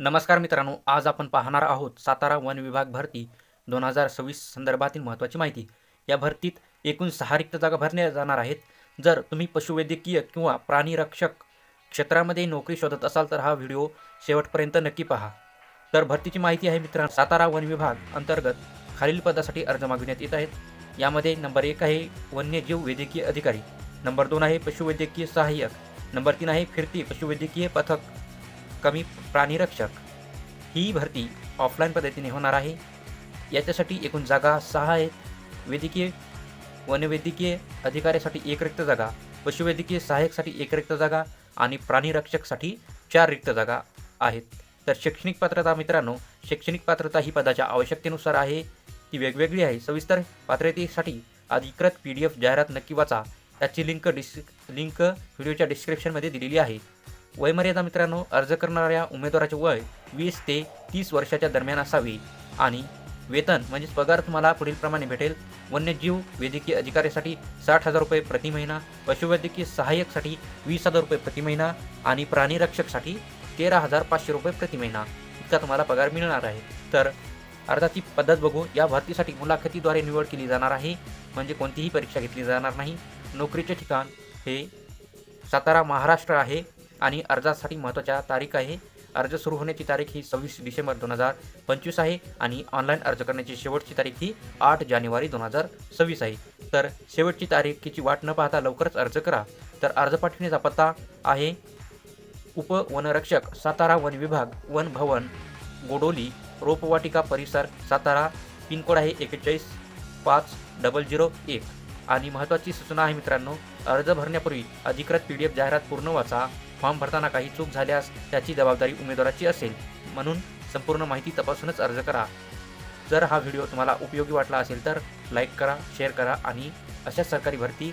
नमस्कार मित्रांनो आज आपण पाहणार आहोत सातारा वन विभाग भरती दोन हजार सव्वीस संदर्भातील महत्त्वाची माहिती. या भरतीत एकूण सहा रिक्त जागा भरल्या जाणार आहेत. जर तुम्ही पशुवैद्यकीय किंवा प्राणीरक्षक क्षेत्रामध्ये नोकरी शोधत असाल तर हा व्हिडिओ शेवटपर्यंत नक्की पहा. तर भरतीची माहिती आहे मित्रांनो सातारा वन विभाग अंतर्गत खालील पदासाठी अर्ज मागविण्यात येत आहेत. यामध्ये नंबर एक आहे वन्यजीव वैद्यकीय अधिकारी. नंबर दोन आहे पशुवैद्यकीय सहाय्यक. नंबर तीन आहे फिरती पशुवैद्यकीय पथक. कमी प्राणीरक्षक ही भरती ऑफलाईन पद्धतीने होणार आहे. याच्यासाठी एकूण जागा सहा आहेत. वैद्यकीय वनवैद्यकीय अधिकाऱ्यासाठी एक रिक्त जागा पशुवैद्यकीय सहाय्यकसाठी एक रिक्त जागा आणि प्राणीरक्षकसाठी चार रिक्त जागा आहेत. तर शैक्षणिक पात्रता मित्रांनो शैक्षणिक पात्रता ही पदाच्या आवश्यकतेनुसार आहे. ती वेगवेगळी आहे. सविस्तर पात्रतेसाठी अधिकृत पी डी एफ जाहिरात नक्की वाचा. त्याची लिंक डिस्क लिंक व्हिडिओच्या डिस्क्रिप्शनमध्ये दिलेली आहे. वयमर्यादा मित्रांनो अर्ज करणाऱ्या उमेदवाराचे वय वीस ते तीस वर्षाच्या दरम्यान असावे आणि वेतन म्हणजेच पगार तुम्हाला पुढीलप्रमाणे भेटेल. वन्यजीव वैद्यकीय अधिकाऱ्यासाठी साठ हजार रुपये प्रति महिना पशुवैद्यकीय सहाय्यकसाठी वीस हजार रुपये प्रति महिना आणि प्राणीरक्षकसाठी तेरा हजार पाचशे रुपये प्रति महिना इतका तुम्हाला पगार मिळणार आहे. तर अर्जाची पद्धत बघू या भरतीसाठी मुलाखतीद्वारे निवड केली जाणार आहे. म्हणजे कोणतीही परीक्षा घेतली जाणार नाही. नोकरीचे ठिकाण हे सातारा महाराष्ट्र आहे. आणि अर्जासाठी महत्त्वाच्या तारीख आहे. अर्ज सुरू होण्याची तारीख ही सव्वीस डिसेंबर दोन हजार पंचवीस आहे आणि ऑनलाईन अर्ज करण्याची शेवटची तारीख ही आठ जानेवारी दोन हजार सव्वीस आहे. तर शेवटची तारीखीची वाट न पाहता लवकरच अर्ज करा. तर अर्ज पाठविण्याचा पत्ता आहे उपवनरक्षक सातारा वन विभाग वन भवन गोडोली रोपवाटिका परिसर सातारा पिनकोड आहे एकेचाळीस पाच डबल झिरो एक. आणि महत्त्वाची सूचना आहे मित्रांनो अर्ज भरण्यापूर्वी अधिकृत पी डी एफ जाहिरात पूर्ण वाचा. फॉर्म भरताना काही चूक झाल्यास त्याची जबाबदारी उमेदवाराची असेल म्हणून संपूर्ण माहिती तपासूनच अर्ज करा. जर हा व्हिडिओ तुम्हाला उपयोगी वाटला असेल तर लाईक करा शेअर करा आणि अशा सरकारी भरती